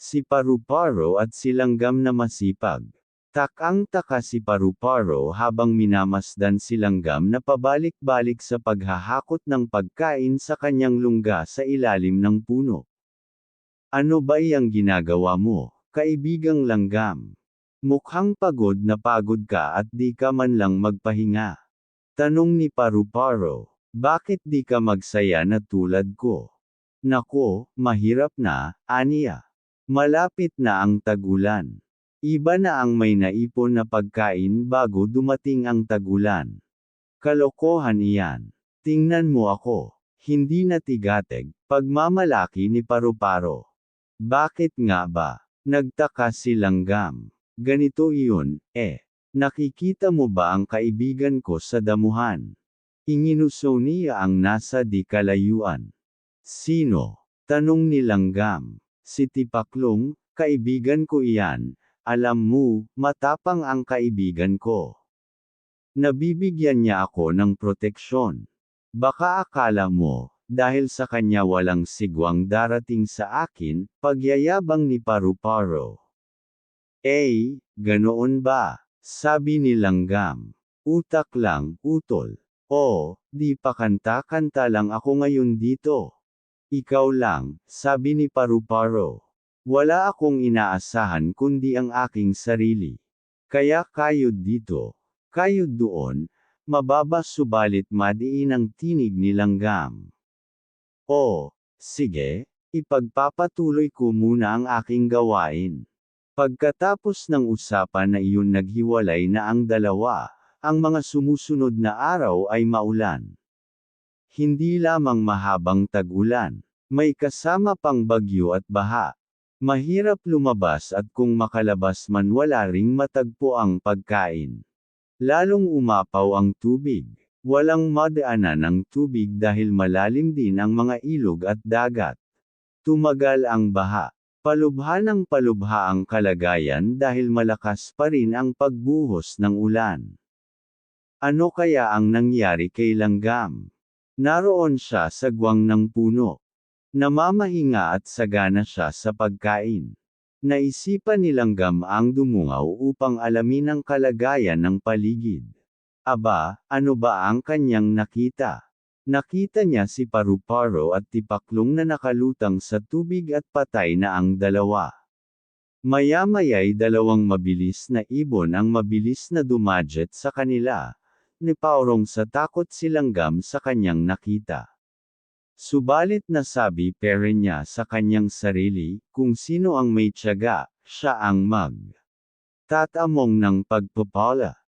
si Paru-Paro at si Langgam na masipag. Takang-taka si Paru-Paro habang minamasdan si Langgam na pabalik-balik sa paghahakot ng pagkain sa kanyang lungga sa ilalim ng puno. Ano ba iyang ginagawa mo, kaibigang Langgam? Mukhang pagod na pagod ka at di ka man lang magpahinga. Tanong ni Paru-Paro, bakit di ka magsaya na tulad ko? Nako, mahirap na, aniya. Malapit na ang tagulan. Iba na ang may naipon na pagkain bago dumating ang tagulan. Kalokohan iyan. Tingnan mo ako. Hindi na tigateg, pagmamalaki ni Paru-Paro. Bakit nga ba? Nagtaka si Langgam. Ganito iyon, eh. Nakikita mo ba ang kaibigan ko sa damuhan? Inginuso niya ang nasa di kalayuan. Sino? Tanong ni Langgam. Si Tipaklong, kaibigan ko iyan, alam mo, matapang ang kaibigan ko. Nabibigyan niya ako ng proteksyon. Baka akala mo, dahil sa kanya walang sigwang darating sa akin, pagyayabang ni Paru-Paro. Eh, ganoon ba? Sabi ni Langgam. Utak lang, utol. O, di pa kanta-kanta lang ako ngayon dito. Ikaw lang, sabi ni Paru-Paro. Wala akong inaasahan kundi ang aking sarili. Kaya kayod dito, kayod doon, mababa subalit madiin ang tinig ni Langgam. O, sige, ipagpapatuloy ko muna ang aking gawain. Pagkatapos ng usapan na iyon naghiwalay na ang dalawa, ang mga sumusunod na araw ay maulan. Hindi lamang mahabang tag-ulan, may kasama pang bagyo at baha. Mahirap lumabas at kung makalabas man wala ring matagpo ang pagkain. Lalong umapaw ang tubig. Walang madaanan ng tubig dahil malalim din ang mga ilog at dagat. Tumagal ang baha. Palubha ng palubha ang kalagayan dahil malakas pa rin ang pagbuhos ng ulan. Ano kaya ang nangyari kay Langgam? Naroon siya sa guwang ng puno. Namamahinga at sagana siya sa pagkain. Naisipan ni Langgam ang dumungaw upang alamin ang kalagayan ng paligid. Aba, ano ba ang kanyang nakita? Nakita niya si Paru-Paro at Tipaklong na nakalutang sa tubig at patay na ang dalawa. Maya-maya'y dalawang mabilis na ibon ang mabilis na dumadjet sa kanila. Ni Paurong sa takot silanggam sa kanyang nakita. Subalit nasabi pere niya sa kanyang sarili, kung sino ang may tiyaga, siya ang mag. Tatamong ng pagpapala.